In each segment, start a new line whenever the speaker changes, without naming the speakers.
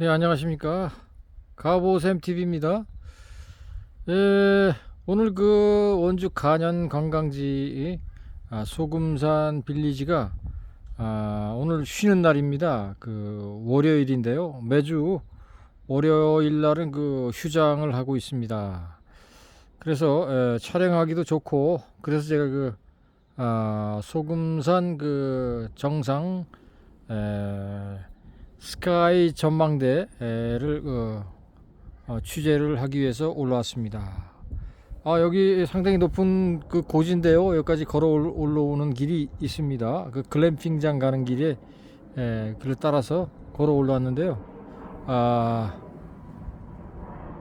네, 안녕하십니까. 가보샘 TV입니다. 예, 오늘 그 원주 간현 관광지 아, 소금산 빌리지가 아, 오늘 쉬는 날입니다. 그 월요일인데요. 매주 월요일 날은 그 휴장을 하고 있습니다. 그래서 예, 촬영하기도 좋고 그래서 제가 그 아, 소금산 그 정상 에, 스카이 전망대를 어, 어, 취재를 하기 위해서 올라왔습니다. 아 여기 상당히 높은 그 고지인데요. 여기까지 걸어 올- 올라오는 길이 있습니다. 그 글램핑장 가는 길에 에, 길을 따라서 걸어 올라왔는데요. 아,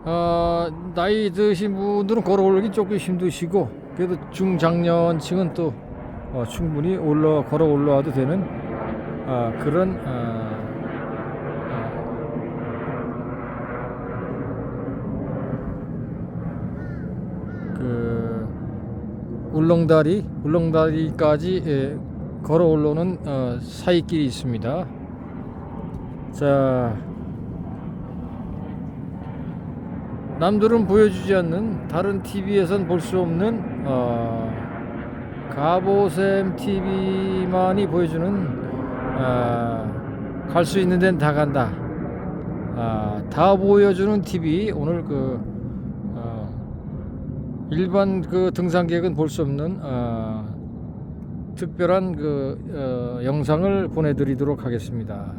아 나이 드신 분들은 걸어 올라기 조금 힘드시고 그래도 중장년층은 또 어, 충분히 올라 걸어 올라와도 되는 아, 그런 아, 그 울렁다리 울렁다리까지 예, 걸어 올라오는 어, 사이길이 있습니다. 자 남들은 보여주지 않는 다른 TV에선 볼 수 없는 어, 가보샘 TV만이 보여주는 갈수 있는 데는 다 간다. 아, 다 보여주는 TV 오늘 그 어, 일반 그 등산객은 볼 수 없는 어, 특별한 그 어, 영상을 보내드리도록 하겠습니다.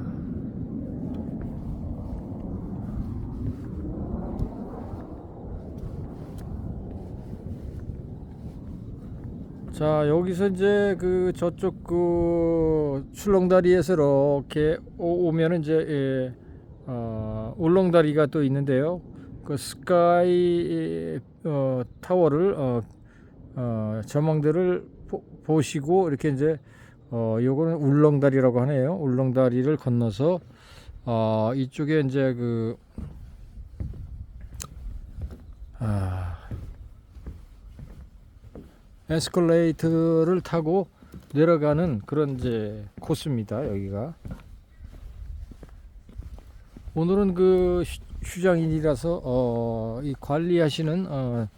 자 여기서 이제 그 저쪽 그 출렁다리에서 이렇게 오- 오면은 이제 예, 어, 울렁다리가 또 있는데요. 그 스카이 어, 타워를 어, 어, 전망대를 보, 보시고 이렇게 이제 어, 요거는 울렁다리라고 하네요. 울렁다리를 건너서 어, 이쪽에 이제 그 아, 에스컬레이터를 타고 내려가는 그런 이제 코스입니다. 여기가 오늘은 그 휴- 휴장일이라서 어, 이 관리하시는 어,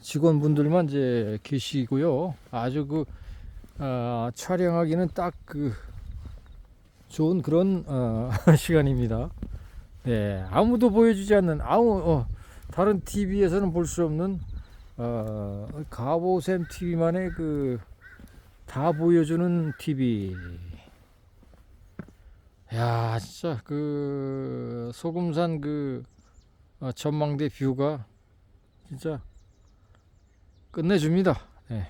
직원분들만 이제 계시고요. 아주 그 아, 촬영하기는 딱 그 좋은 그런 어, 시간입니다. 네, 아무도 보여주지 않는 아무 어, 다른 TV에서는 볼 수 없는 어, 가보샘 TV만의 그 다 보여주는 TV. 야, 진짜 그 소금산 그 어, 전망대 뷰가 진짜 끝내줍니다. 네.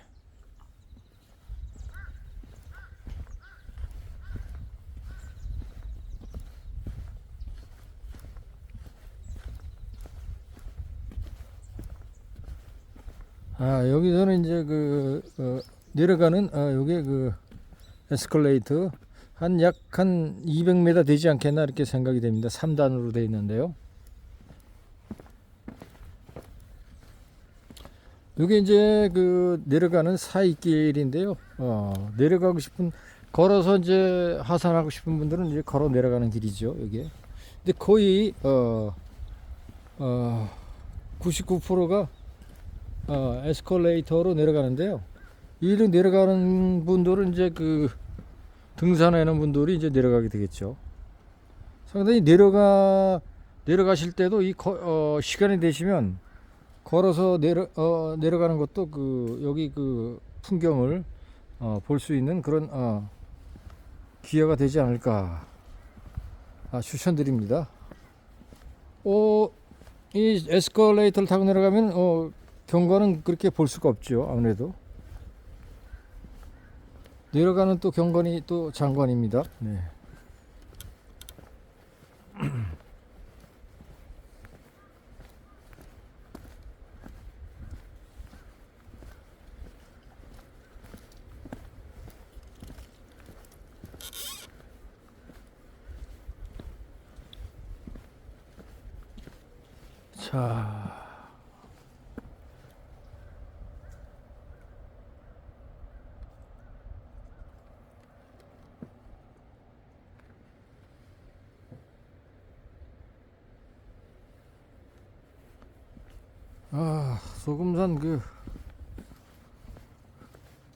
아 여기서는 이제 그 어, 내려가는 아 요게 그 에스컬레이터 한약한 200m 되지 않겠나 이렇게 생각이 됩니다. 3단으로 되어 있는데요. 요게 이제 그 내려가는 사이길인데요. 어, 내려가고 싶은 걸어서 이제 하산하고 싶은 분들은 이제 걸어 내려가는 길이죠. 여기. 근데 거의 어, 어, 99%가 어, 에스컬레이터로 내려가는데요. 이로 내려가는 분들은 이제 그 등산하는 분들이 이제 내려가게 되겠죠. 상당히 내려가 내려가실 때도 이 거, 어, 시간이 되시면 걸어서 내려 어, 내려가는 것도 그 여기 그 풍경을 어, 볼 수 있는 그런 어, 기회가 되지 않을까 아, 추천드립니다. 어, 이 에스컬레이터를 타고 내려가면 어, 경관은 그렇게 볼 수가 없죠. 아무래도 내려가는 또 경관이 또 장관입니다. 네. 자. 소금산 그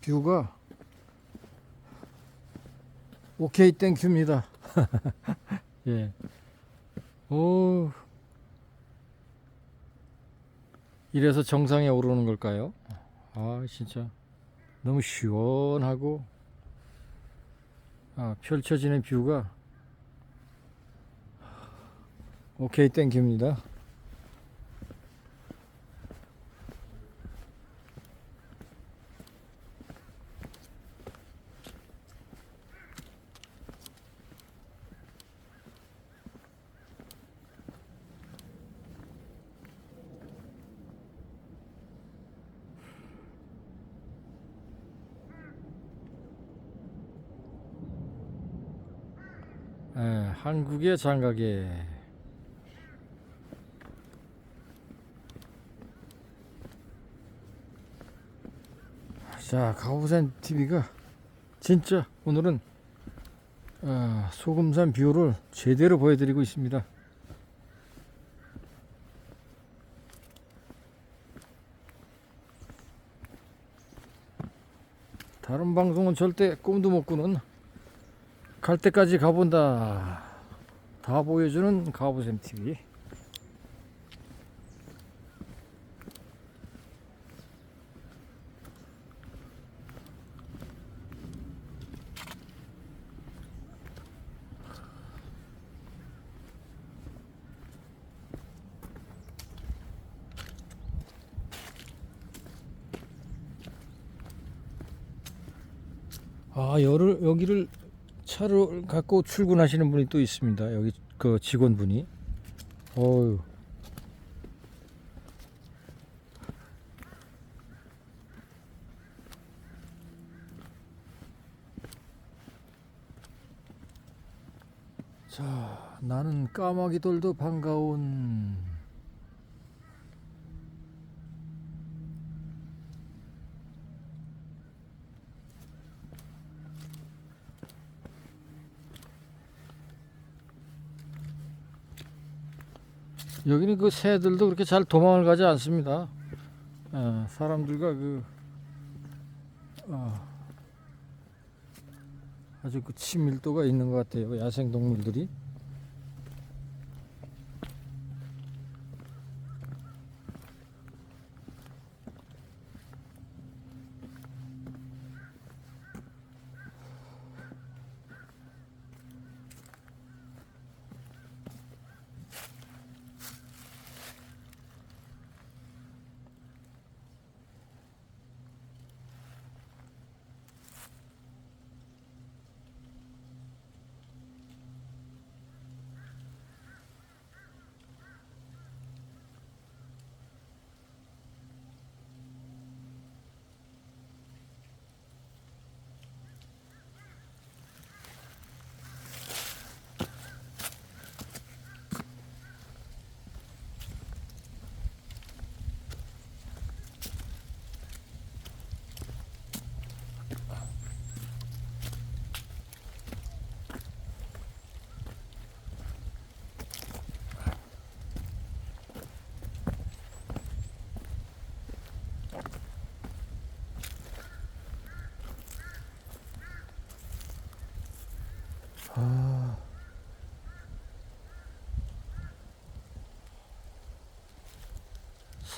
뷰가 오케이 땡큐입니다. 예. 오. 이래서 정상에 오르는 걸까요? 아, 진짜 너무 시원하고 아, 펼쳐지는 뷰가 오케이 땡큐입니다. 예, 한국의 장가게. 자, 가오산 TV가 진짜 오늘은 아, 소금산 뷰를 제대로 보여드리고 있습니다. 다른 방송은 절대 꿈도 못 꾸는 갈 때까지 가본다. 다 보여주는 가보셈 TV. 아, 여를 여기를 차를 갖고 출근하시는 분이 또 있습니다. 여기 그 직원분이. 어유. 자, 나는 까마귀들도 반가운 여기는 그 새들도 그렇게 잘 도망을 가지 않습니다. 어, 사람들과 그 어, 아주 그 친밀도가 있는 것 같아요. 야생 동물들이.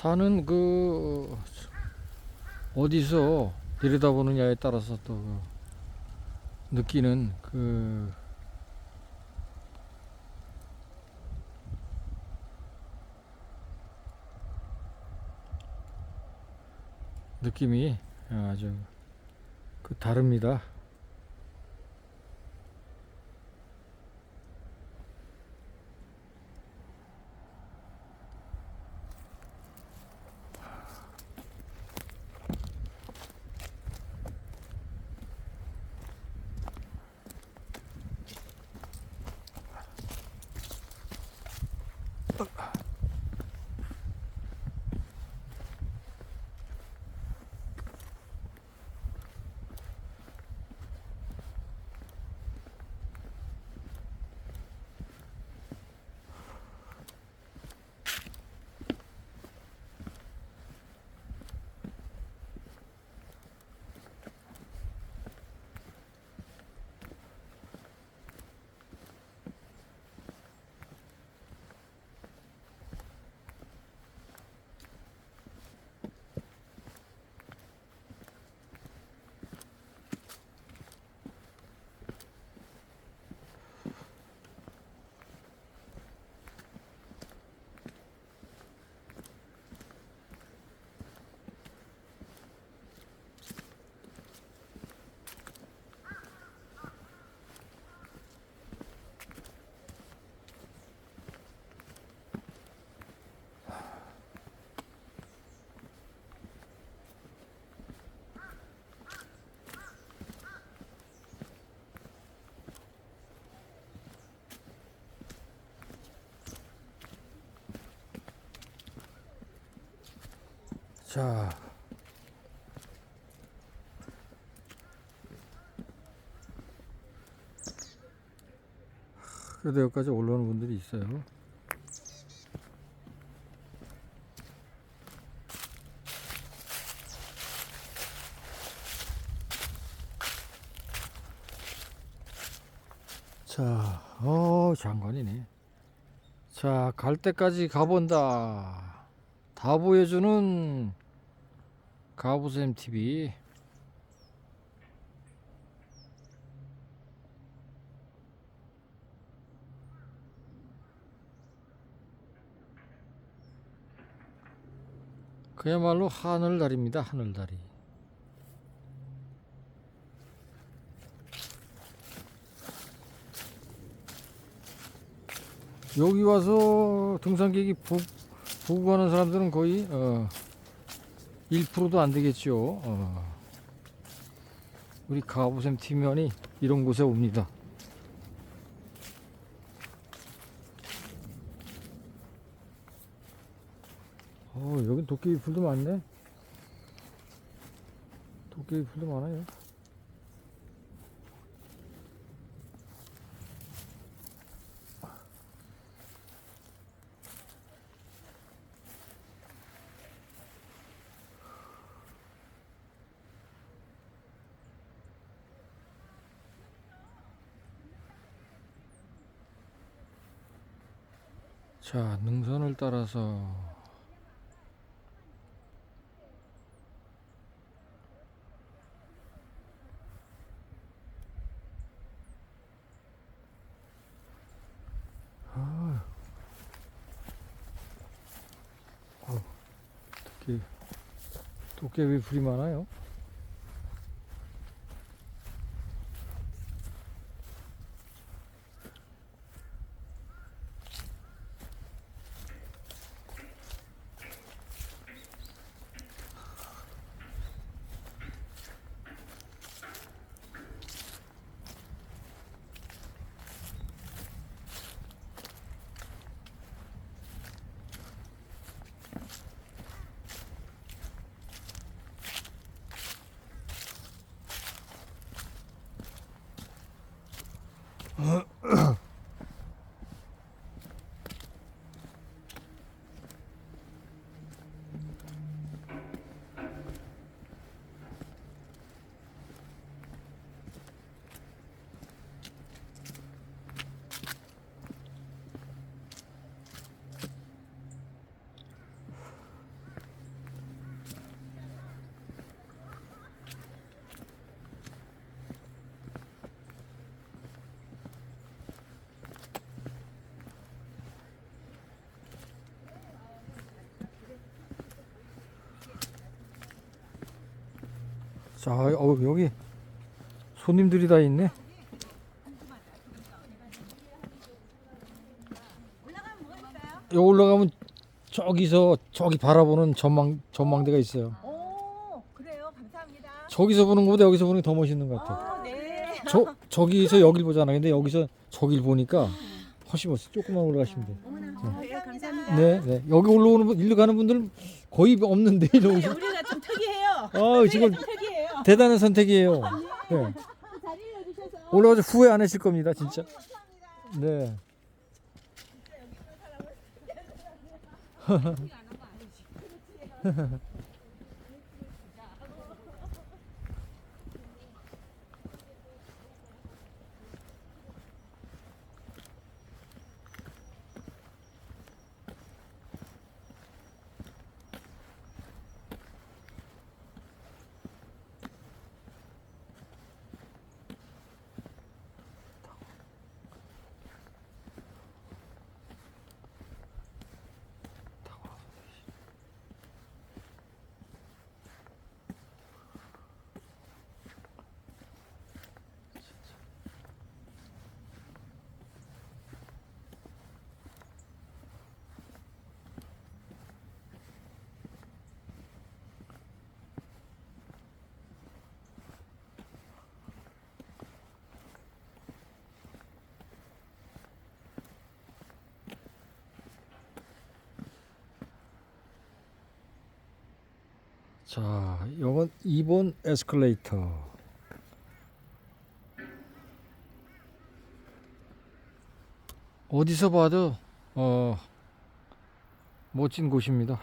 산은 그 어디서 들여다보느냐에 따라서 또 느끼는 그 느낌이 아주 그 다릅니다. 자. 그래도 여기까지 올라오는 분들이 있어요. 자, 어, 장관이네. 자, 갈 때까지 가본다. 다 보여주는 가부쌤 TV. 그야말로 하늘다리입니다. 하늘다리. 여기 와서 등산객이 부, 보고 가는 사람들은 거의 어, 1%도 안 되겠죠. 어. 우리 가보샘 팀원이 이런 곳에 옵니다. 어, 여긴 도깨비 풀도 많네. 도깨비 풀도 많아요. 자, 능선을 따라서 아, 어우, 도깨, 도깨비 풀이 많아요. 자, 어, 여기 손님들이 다 있네. 여기 올라가면 저기서 저기 바라보는 전망 전망대가 있어요.
오, 그래요. 감사합니다.
저기서 보는 것보다 여기서 보는 게 더 멋있는 것 같아.
아, 네.
저 저기서 여길 보잖아. 근데 여기서 저길 보니까 훨씬 멋있어. 조금만 올라가시면 돼.
아, 네, 감사합니다.
네, 네. 여기 올라오는 분, 일로 가는 분들은 거의 없는데 이러고.
우리가 좀 특이해요.
아, 지금. 대단한 선택이에요. 네.
네.
올라가서 후회 안 하실 겁니다, 진짜. 네. 자, 이건 2번 에스컬레이터. 어디서 봐도 어 멋진 곳입니다.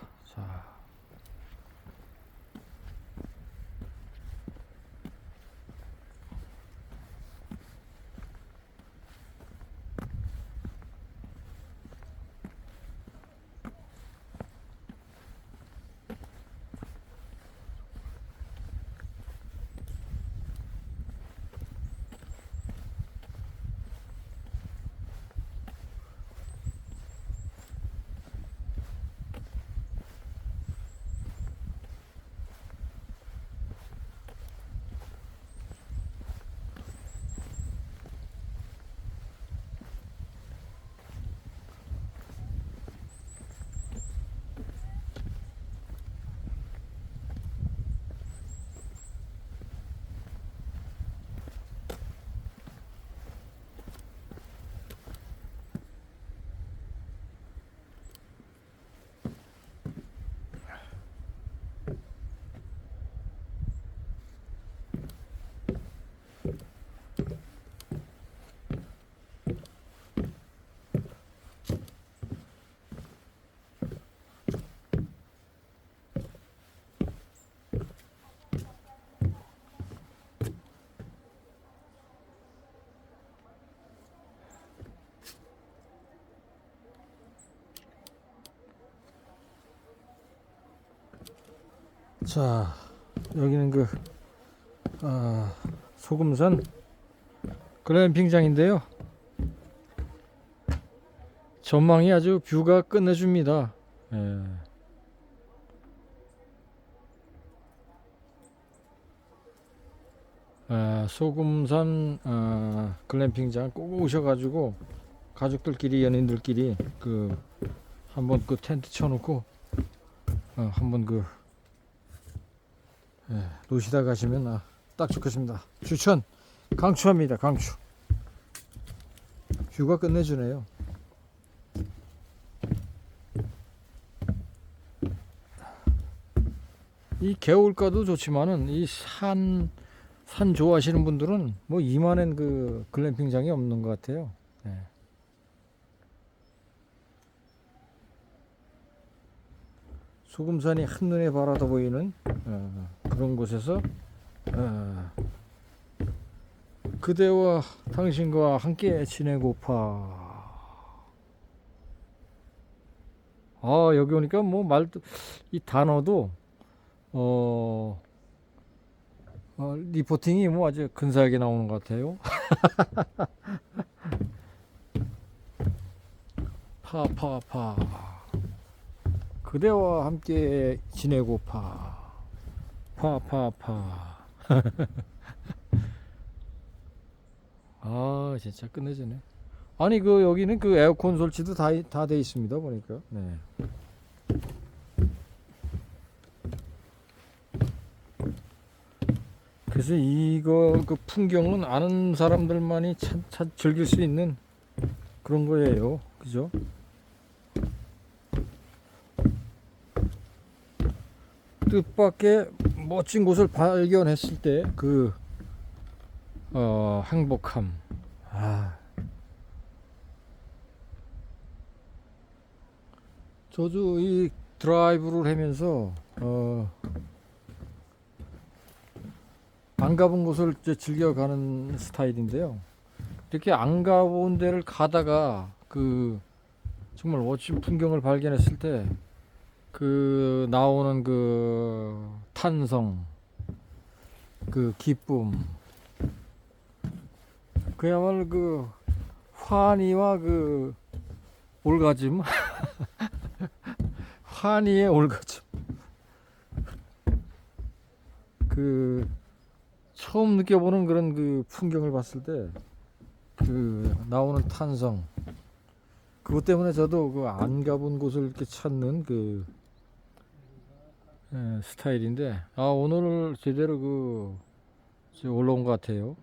자. 자, 여기는 그 아, 소금산 글램핑장인데요. 전망이 아주 뷰가 끝내줍니다. 예. 아, 소금산 아, 글램핑장 꼭 오셔가지고 가족들끼리 연인들끼리 그 한번 그 텐트 쳐놓고 어, 한번 그 예, 노시다 가시면 아, 딱 좋겠습니다. 추천 강추합니다. 강추. 뷰가 끝내주네요. 이 개울가도 좋지만은 이 산 산 좋아하시는 분들은 뭐 이만한 그 글램핑장이 없는 것 같아요. 소금산이 한눈에 바라다 보이는 어, 그런 곳에서 어, 그대와 당신과 함께 지내고파. 아 여기 오니까 뭐 말도 이 단어도 어, 어 리포팅이 뭐 아주 근사하게 나오는 것 같아요. 파파파. 그대와 함께 지내고파. 파 파 파. 아 진짜 끝내주네. 아니 그 여기는 그 에어컨 설치도 다 다 돼 있습니다 보니까. 네. 그래서 이거 그 풍경은 아는 사람들만이 참, 참 즐길 수 있는 그런 거예요. 그죠? 뜻밖의 멋진 곳을 발견했을 때그 어, 행복함. 아. 저도 이 드라이브를 하면서 어, 안 가본 곳을 이제 즐겨가는 스타일인데요. 이렇게 안 가본 데를 가다가 그 정말 멋진 풍경을 발견했을 때 그 나오는 그 탄성, 그 기쁨, 그야말로 그 환희와 그 올가짐, 환희의 올가짐. 그 처음 느껴보는 그런 그 풍경을 봤을 때 그 나오는 탄성. 그것 때문에 저도 그 안 가본 곳을 이렇게 찾는 그 예, 스타일인데 아 오늘 제대로 그 올라온 것 같아요.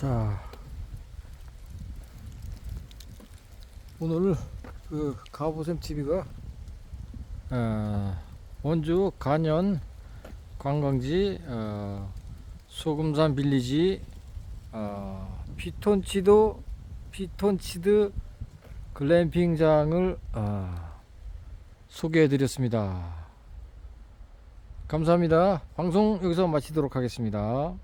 자 오늘 그 가보셈 TV가 어, 원주 간현 관광지 어, 소금산 빌리지 어, 피톤치도 피톤치드 글램핑장을 어, 소개해 드렸습니다. 감사합니다. 방송 여기서 마치도록 하겠습니다.